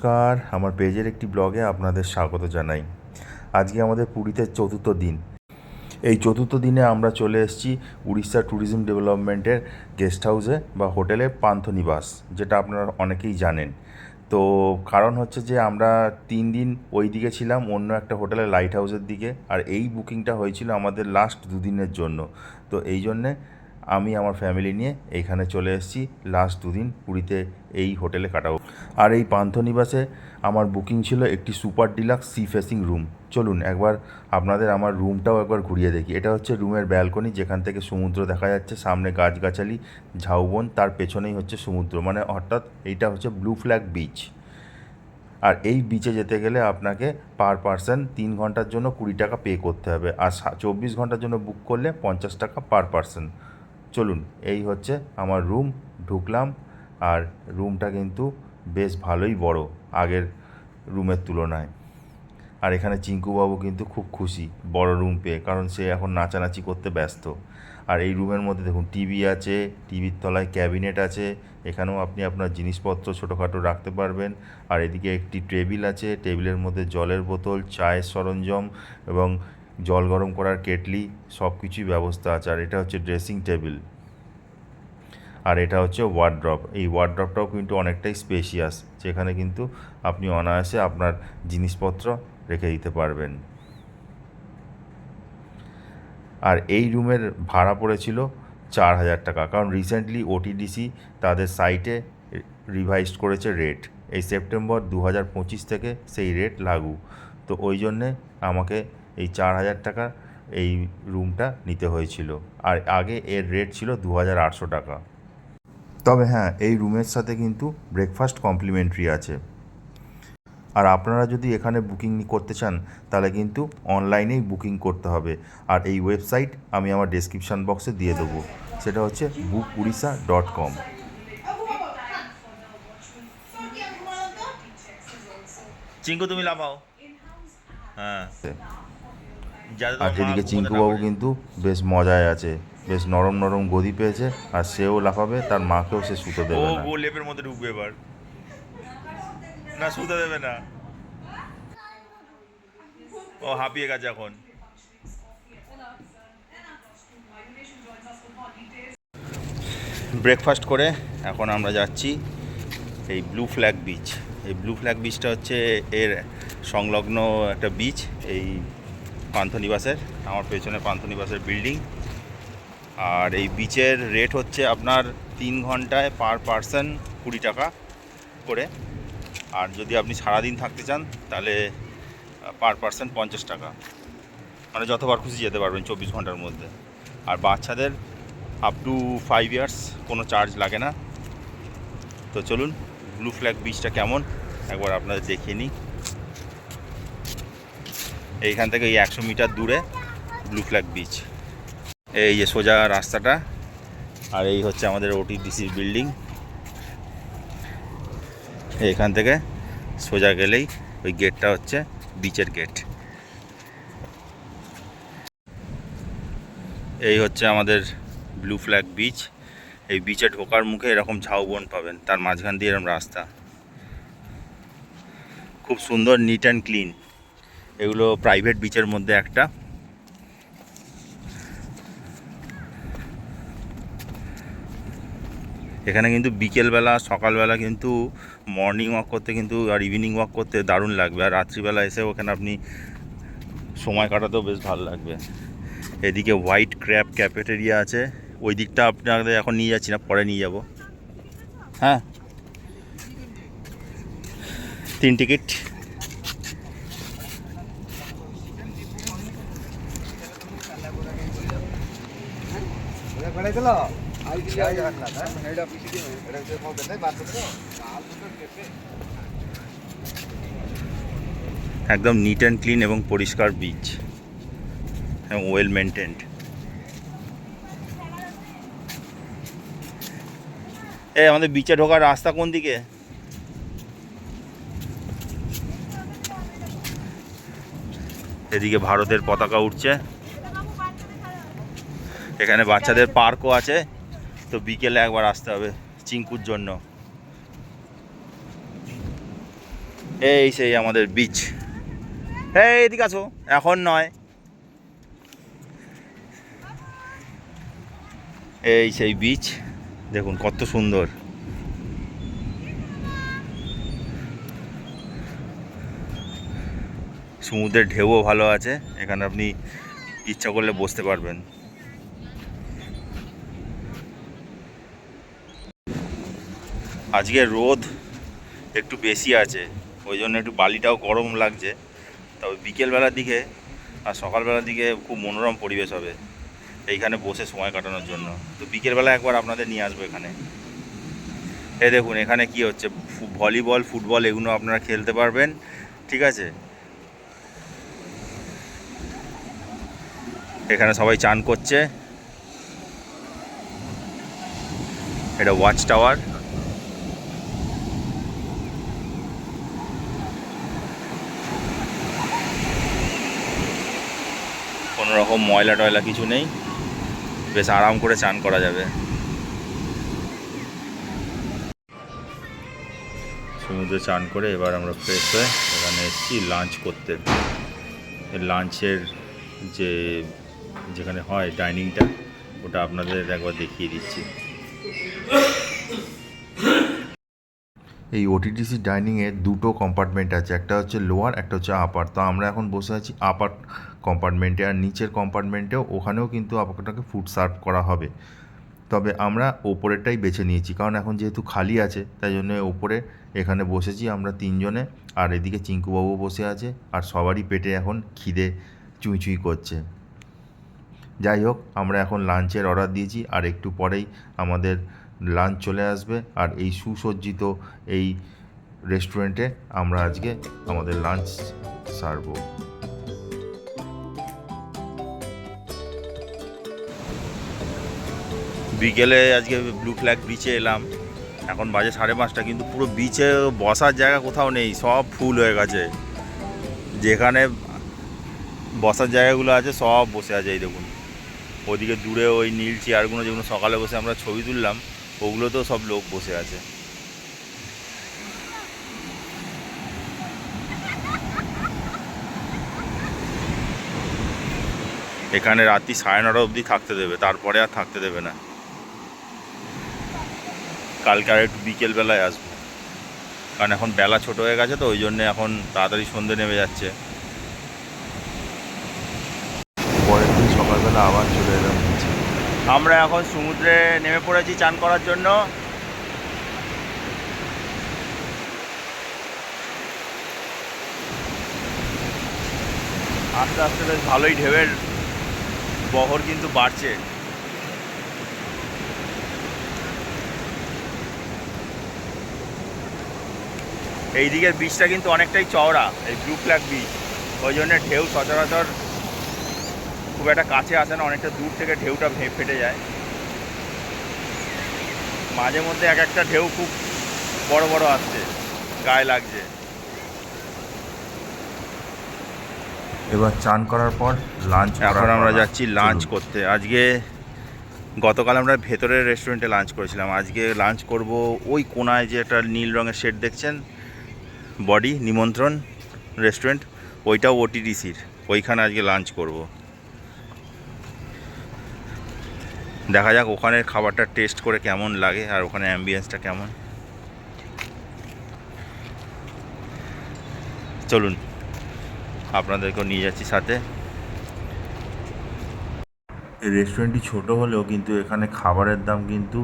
নমস্কার। আমার পেজের একটি ব্লগে আপনাদের স্বাগত জানাই। আজকে আমাদের পুরীতে চতুর্থ দিন। এই চতুর্থ দিনে আমরা চলে এসেছি উড়িষ্যা ট্যুরিজম ডেভেলপমেন্টের গেস্ট হাউসে বা হোটেলে পান্থনিবাস, যেটা আপনারা অনেকেই জানেন। তো কারণ হচ্ছে যে আমরা তিন দিন ওই দিকে ছিলাম, অন্য একটা হোটেলে লাইট হাউসের দিকে, আর এই বুকিংটা হয়েছিল আমাদের লাস্ট দুদিনের জন্য। তো এই জন্যে আমি আমার ফ্যামিলি নিয়ে এইখানে চলে এসেছি। লাস্ট দুদিন পুরীতে এই হোটেলে কাটাবো। আর এই পান্থনিবাসে আমার বুকিং ছিল একটি super deluxe sea facing room চলুন একবার আপনাদের আমার রুমটাও একবার ঘুরিয়ে দেখি। এটা হচ্ছে রুমের ব্যালকনি যেখান থেকে সমুদ্র দেখা যাচ্ছে। সামনে গাছগাছালি, ঝাউবন, তার পেছনেই হচ্ছে সমুদ্র। মানে অর্থাৎ এইটা হচ্ছে ব্লু ফ্ল্যাগ বিচ আর এই বিচে যেতে গেলে আপনাকে পার পারসন তিন ঘণ্টার জন্য কুড়ি টাকা পে করতে হবে। আর চব্বিশ ঘণ্টার জন্য বুক করলে পঞ্চাশ টাকা পার পারসন চলুন, এই হচ্ছে আমার রুম ঢুকলাম। আর রুমটা কিন্তু বেশ ভালোই বড়, আগের রুমের তুলনায়। আর এখানে চিঙ্কুবাবু কিন্তু খুব খুশি, বড় রুম পেয়ে, কারণ সে এখন নাচানাচি করতে ব্যস্ত। আর এই রুমের মধ্যে দেখুন টিভি আছে টিভির তলায় ক্যাবিনেট আছে, এখানেও আপনি আপনার জিনিসপত্র ছোটোখাটো রাখতে পারবেন। আর এদিকে একটি টেবিল আছে টেবিলের মধ্যে জলের বোতল, চায়ের সরঞ্জাম এবং জল গরম করার কেটলি, সব কিছুই ব্যবস্থা আছে। আর এটা হচ্ছে ড্রেসিং টেবিল আর এটা হচ্ছে ওয়ার্ড্রপ এই ওয়ার্ড্রপটাও কিন্তু অনেকটাই স্পেশিয়াস যেখানে কিন্তু আপনি অনায়াসে আপনার জিনিসপত্র রেখে দিতে পারবেন। আর এই রুমের ভাড়া পড়েছিল চার হাজার টাকা, কারণ রিসেন্টলি ওটিডিসি তাদের সাইটে রিভাইজড করেছে রেট এই সেপ্টেম্বর দু হাজার পঁচিশ থেকে সেই রেট লাগু। তো ওই জন্যে আমাকে এই চার হাজার টাকা এই রুমটা নিতে হয়েছিল। আর আগে এর রেট ছিল দু হাজার আটশো টাকা। তবে হ্যাঁ এই রুমের সাথে কিন্তু ব্রেকফাস্ট কমপ্লিমেন্টারি আছে। আর আপনারা যদি এখানে বুকিং করতে চান তাহলে কিন্তু অনলাইনেই বুকিং করতে হবে। আর এই ওয়েবসাইট আমি আমার ডেসক্রিপশান বক্সে দিয়ে দেবো। সেটা হচ্ছে বুক উড়িষ্যা ডট কম চিঙ্কু তুমি লাফাও। হ্যাঁ। আর পুকুরে চিঙ্কুবাবু কিন্তু বেশ মজায় আছে বেশ নরম নরম গদি পেয়েছে আর সেও লাফাবে তার মাকেও সে শুতে ও দেবে না। ও লেপের মধ্যে ঢুকবে এবার। না শুতে দেবে না। ও হাঁপিয়ে গেছে এখন। ব্রেকফাস্ট করে এখন আমরা যাচ্ছি এই ব্লু ফ্ল্যাগ বিচ এই ব্লু ফ্ল্যাগ বিচটা হচ্ছে এর সংলগ্ন একটা বিচ এই পান্থনিবাসের আমার পেছনে পান্থনিবাসের বিল্ডিং আর এই বিচের রেট হচ্ছে আপনার তিন ঘন্টায় পার পারসন কুড়ি টাকা করে। আর যদি আপনি সারাদিন থাকতে চান, তাহলে পার পারসন পঞ্চাশ টাকা। মানে যতবার খুশি যেতে পারবেন চব্বিশ ঘণ্টার মধ্যে। আর বাচ্চাদের আপ টু ফাইভ ইয়ার্স কোনো চার্জ লাগে না। তো চলুন ব্লু ফ্ল্যাগ বিচটা কেমন? একবার আপনাদের দেখিয়ে নিই। এইখান থেকে এই একশো মিটার দূরে ব্লু ফ্ল্যাগ বিচ এই যে সোজা রাস্তাটা, আর এই হচ্ছে আমাদের ওটিডিসির বিল্ডিং এখান থেকে সোজা গেলেই ওই গেটটা হচ্ছে বিচের গেট এই হচ্ছে আমাদের ব্লু ফ্ল্যাগ বিচ এই বিচে ঢোকার মুখে এরকম ঝাউবন পাবেন, তার মাঝখান দিয়ে এরকম রাস্তা। খুব সুন্দর নিট অ্যান্ড ক্লিন এগুলো প্রাইভেট বিচের মধ্যে একটা। এখানে কিন্তু বিকেলবেলা, সকালবেলা কিন্তু মর্নিং ওয়াক করতে কিন্তু আর ইভিনিং ওয়াক করতে দারুণ লাগবে। আর রাত্রিবেলা এসে ওখানে আপনি সময় কাটাতেও বেশ ভালো লাগবে। এদিকে হোয়াইট ক্র্যাপ ক্যাফেটেরিয়া আছে। ওই দিকটা আপনাদের এখন নিয়ে যাচ্ছি না, পরে নিয়ে যাব। হ্যাঁ? তিন টিকিট একদম নিট অ্যান্ড ক্লিন এবং পরিষ্কার বিচ এবং ওয়েল মেনটেন্ড এ আমাদের বিচে ঢোকার রাস্তা কোন দিকে? এদিকে ভারতের পতাকা উঠছে। এখানে বাচ্চাদের পার্কও আছে। তো বিকেলে একবার আসতে হবে চিঙ্কুর জন্য। এই সেই আমাদের বিচ এই এদিকে আসো, এখন নয়। এই সেই বিচ দেখুন কত সুন্দর। সমুদ্রের ঢেউও ভালো আছে, এখানে আপনি ইচ্ছা করলে বসতে পারবেন। আজকে রোদ একটু বেশি আছে, ওই জন্য একটু বালিটাও গরম লাগছে। তবে বিকেলবেলার দিকে আর সকালবেলার দিকে খুব মনোরম পরিবেশ হবে এইখানে বসে সময় কাটানোর জন্য। তো বিকেলবেলা একবার আপনাদের নিয়ে আসব এখানে। এ দেখুন, এখানে কি হচ্ছে? ভলিবল, ফুটবল এগুলো আপনারা খেলতে পারবেন, ঠিক আছে? এখানে সবাই চান করছে। এটা ওয়াচ টাওয়ার কোনো রকম ময়লা টয়লা কিছু নেই। বেশ আরাম করে চান করা যাবে। সমুদ্রে চান করে এবার আমরা ফ্রেশ হয়ে এখানে এসেছি লাঞ্চ করতে। লাঞ্চের যে, যেখানে হয় ডাইনিংটা ওটা আপনাদের একবার দেখিয়ে দিচ্ছি। এই ওটিটিসি ডাইনিংয়ে দুটো কম্পার্টমেন্ট আছে, একটা হচ্ছে লোয়ার একটা হচ্ছে আপার তো আমরা এখন বসে আছি আপার কম্পার্টমেন্টে আর নিচের কম্পার্টমেন্টেও ওখানেও কিন্তু আপনাকে ফুড সার্ভ করা হবে। তবে আমরা ওপরেরটাই বেছে নিয়েছি, কারণ এখন যেহেতু খালি আছে, তাই জন্য ওপরে এখানে বসেছি আমরা তিনজনে, আর এদিকে চিঙ্কুবাবু বসে আছে, আর সবারই পেটে এখন খিদে চুঁই চুঁই করছে। যাই হোক, আমরা এখন লাঞ্চের অর্ডার দিয়েছি, আর একটু পরেই আমাদের লাঞ্চ চলে আসবে। আর এই সুসজ্জিত এই রেস্টুরেন্টে আমরা আজকে আমাদের লাঞ্চ সারবো। বিকেলে আজকে ব্লু ফ্ল্যাগ বিচে এলাম। এখন বাজে সাড়ে পাঁচটা, কিন্তু পুরো বিচে বসার জায়গা কোথাও নেই, সব ফুল হয়ে গেছে। যেখানে বসার জায়গাগুলো আছে, সব বসে আছে, এই দেখুন। ওদিকে দূরে ওই নীল চেয়ারগুলো যেগুলো সকালে বসে আমরা ছবি তুললাম ওগুলোতেও সব লোক বসে আছে। এখানে রাত্রি সাড়ে নটা অবধি থাকতে দেবে, তারপরে আর থাকতে দেবে না। কালকে আর একটু বিকেলবেলায় আসব। কারণ এখন বেলা ছোট হয়ে গেছে তো, ওই জন্যে এখন তাড়াতাড়ি সন্ধে নেমে যাচ্ছে। পরের দিন সকালবেলা আবার চলে এলাম। আমরা এখন সমুদ্রে নেমে পড়েছি চান করার জন্য। আস্তে আস্তে বেশ ভালোই ঢেউয়ের বহর কিন্তু বাড়ছে। এই দিকের বীজটা কিন্তু অনেকটাই চওড়া, এই ব্লু ফ্ল্যাগ বীজ ওই জন্য ঢেউ সচরাচর খুব একটা কাছে আসে না অনেকটা দূর থেকে ঢেউটা ফেটে যায়। মাঝে মধ্যে এক একটা ঢেউ খুব বড় বড় আসছে গায়ে লাগছে। এবার চান করার পর লাঞ্চ এখন আমরা যাচ্ছি লাঞ্চ করতে। আজকে গতকাল আমরা ভেতরের রেস্টুরেন্টে লাঞ্চ করেছিলাম। আজকে লাঞ্চ করব ওই কোনায় যে একটা নীল রঙের শেড দেখছেন? বডি নিমন্ত্রণ রেস্টুরেন্ট ওইটাও ওটিডিসির ওইখানে আজকে লাঞ্চ করব। দেখা যাক ওখানের খাবারটা টেস্ট করে কেমন লাগে আর ওখানে অ্যাম্বিয়েন্সটা কেমন। চলুন আপনাদেরকেও নিয়ে যাচ্ছি সাথে। এই রেস্টুরেন্টটি ছোট হলেও কিন্তু এখানে খাবারের দাম কিন্তু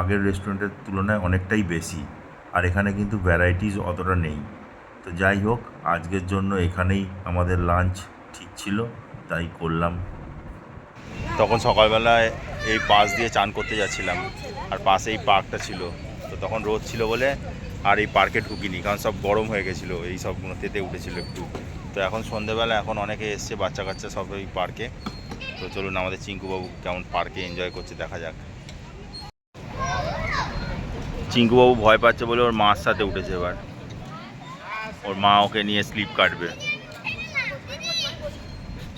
আগের রেস্টুরেন্টের তুলনায় অনেকটাই বেশি। আর এখানে কিন্তু ভ্যারাইটিস অতটা নেই। তো যাই হোক আজকের জন্য এখানেই আমাদের লাঞ্চ ঠিক ছিল তাই করলাম। তখন সকালবেলায় এই পাশ দিয়ে চান করতে যাচ্ছিলাম। আর পাশে এই পার্কটা ছিল। তো তখন রোদ ছিল বলে আর এই পার্কে ঢুকিনি, কারণ সব গরম হয়ে গেছিল। এই সবগুলো তেতে উঠেছিল একটু। তো এখন সন্ধেবেলা, এখন অনেকে এসছে বাচ্চা কাচ্চা সব এই পার্কে। তো চলুন আমাদের চিঙ্কুবাবু কেমন পার্কে এনজয় করছে দেখা যাক। চিঙ্কুবাবু ভয় পাচ্ছে বলে ওর মার সাথে উঠেছে এবার। ওর মা ওকে নিয়ে স্লিপ কাটবে।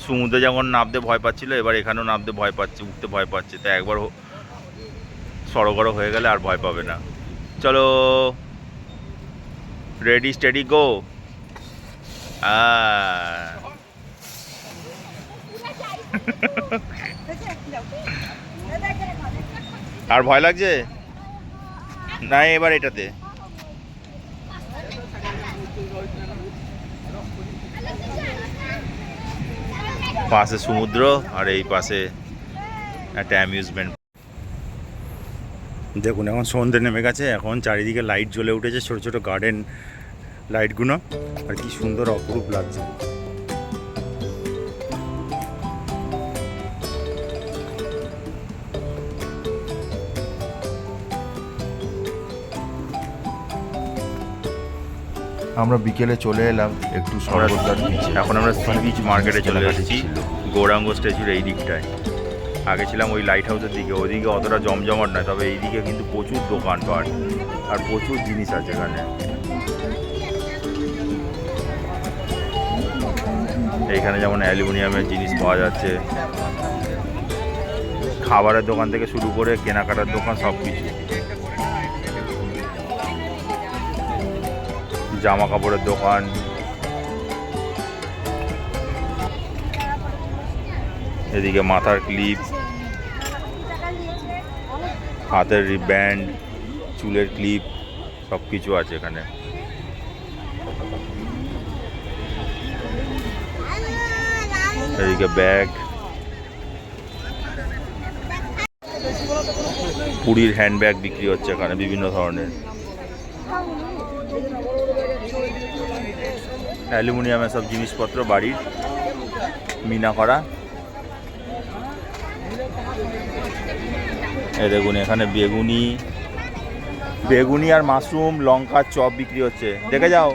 সমুদ্রে যেমন নামতে ভয় পাচ্ছিলো এবার এখানেও নামতে ভয় পাচ্ছে উঠতে ভয় পাচ্ছে। তাই একবার সড়গড় হয়ে গেলে আর ভয় পাবে না। চলো রেডি স্টেডি গো আর ভয় লাগছে? না এবার এটাতে। পাশে সমুদ্র আর এই পাশে একটা অ্যামিউজমেন্ট দেখুন, এখন সন্ধ্যে নেমে গেছে। এখন চারিদিকে লাইট জ্বলে উঠেছে, ছোট ছোট গার্ডেন লাইটগুলো আর কি সুন্দর অপরূপ লাগছে। আমরা বিকেলে চলে এলাম একটু বিচে এখন আমরা সি বিচ মার্কেটে চলে এসেছি গৌরাঙ্গ স্ট্যাচুর এই দিকটায়। আগে ছিলাম ওই লাইট হাউসের দিকে ওদিকে অতটা জমজমাট নয় তবে এইদিকে কিন্তু প্রচুর দোকানপাট আর প্রচুর জিনিস আছে এখানে। এইখানে যেমন অ্যালুমিনিয়ামের জিনিস পাওয়া যাচ্ছে। খাবারের দোকান থেকে শুরু করে কেনাকাটার দোকান সব কিছু জামা কাপড়ের দোকান। এদিকে মাথার ক্লিপ হাতের ব্যান্ড চুলের ক্লিপ সব কিছু আছে এখানে। এদিকে ব্যাগ পুরীর হ্যান্ডব্যাগ বিক্রি হচ্ছে এখানে বিভিন্ন ধরনের। অ্যালুমিনিয়ামের সব জিনিসপত্র বাড়ির, মিনা করা। এই দেখুন, এখানে বেগুনি বেগুনি আর মাশরুম, লঙ্কার চপ বিক্রি হচ্ছে। দেখে যাও।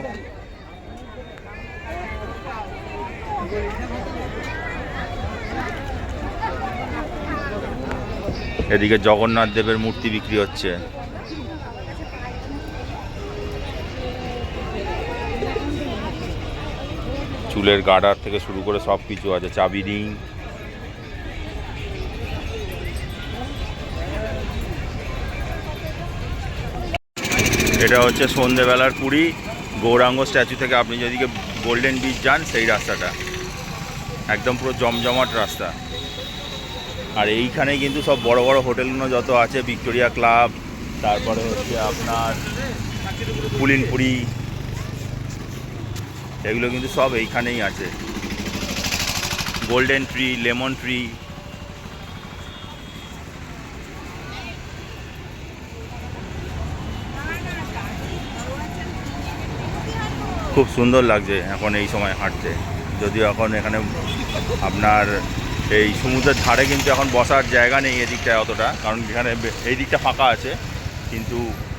এদিকে জগন্নাথ দেবের মূর্তি বিক্রি হচ্ছে। চুলের গার্ডার থেকে শুরু করে সব কিছু আছে, চাবি রিং এটা হচ্ছে সন্ধেবেলার পুরী, গৌরাঙ্গ স্ট্যাচু থেকে আপনি যেদিকে গোল্ডেন বিচ যান, সেই রাস্তাটা। একদম পুরো জমজমাট রাস্তা। আর এইখানে কিন্তু সব বড় বড় হোটেলগুলো যত আছে, ভিক্টোরিয়া ক্লাব, তারপরে হচ্ছে আপনার পুলিনপুরি এগুলো কিন্তু সব এইখানেই আছে। গোল্ডেন ট্রি লেমন ট্রি খুব সুন্দর লাগছে এখন এই সময় হাঁটতে। যদিও এখন এখানে আপনার এই সমুদ্রের ধারে কিন্তু এখন বসার জায়গা নেই এদিকটায় অতটা, কারণ এখানে এই দিকটা ফাঁকা আছে, কিন্তু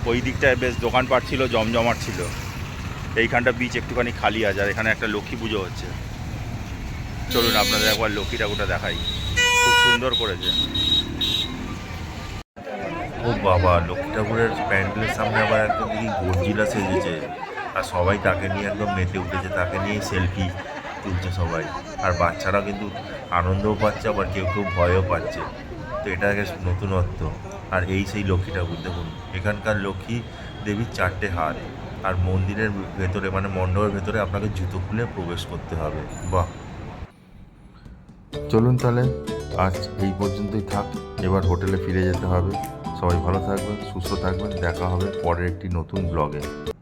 ওই দিকটায় বেশ দোকানপাট ছিল, জমজমাট ছিল। এইখানটা বিচ একটুখানি খালি আছে, আর এখানে একটা লক্ষ্মী পুজো হচ্ছে। চলুন আপনাদের একবার লক্ষ্মী ঠাকুরটা দেখাই। খুব সুন্দর করেছে। ও বাবা, লক্ষ্মী ঠাকুরের প্যান্ডেলের সামনে আবার একদম দেখি গর্জিলা সেজেছে। আর সবাই তাকে নিয়ে একদম মেতে উঠেছে, তাকে নিয়ে সেলফি তুলছে সবাই। আর বাচ্চারা কিন্তু আনন্দও পাচ্ছে, আবার কেউ কেউ ভয়ও পাচ্ছে। তো এটা এক নতুনত্ব। আর এই সেই লক্ষ্মী ঠাকুর, দেখুন, এখানকার লক্ষ্মী দেবীর চারটে হাত। আর মন্দিরের ভেতরে মানে মণ্ডপের ভেতরে আপনাকে জুতো খুলে প্রবেশ করতে হবে। বাহ। চলুন তাহলে, আজ এই পর্যন্তই থাক। এবার হোটেলে ফিরে যেতে হবে। সবাই ভালো থাকবেন, সুস্থ থাকবেন। দেখা হবে পরের একটি নতুন ব্লগে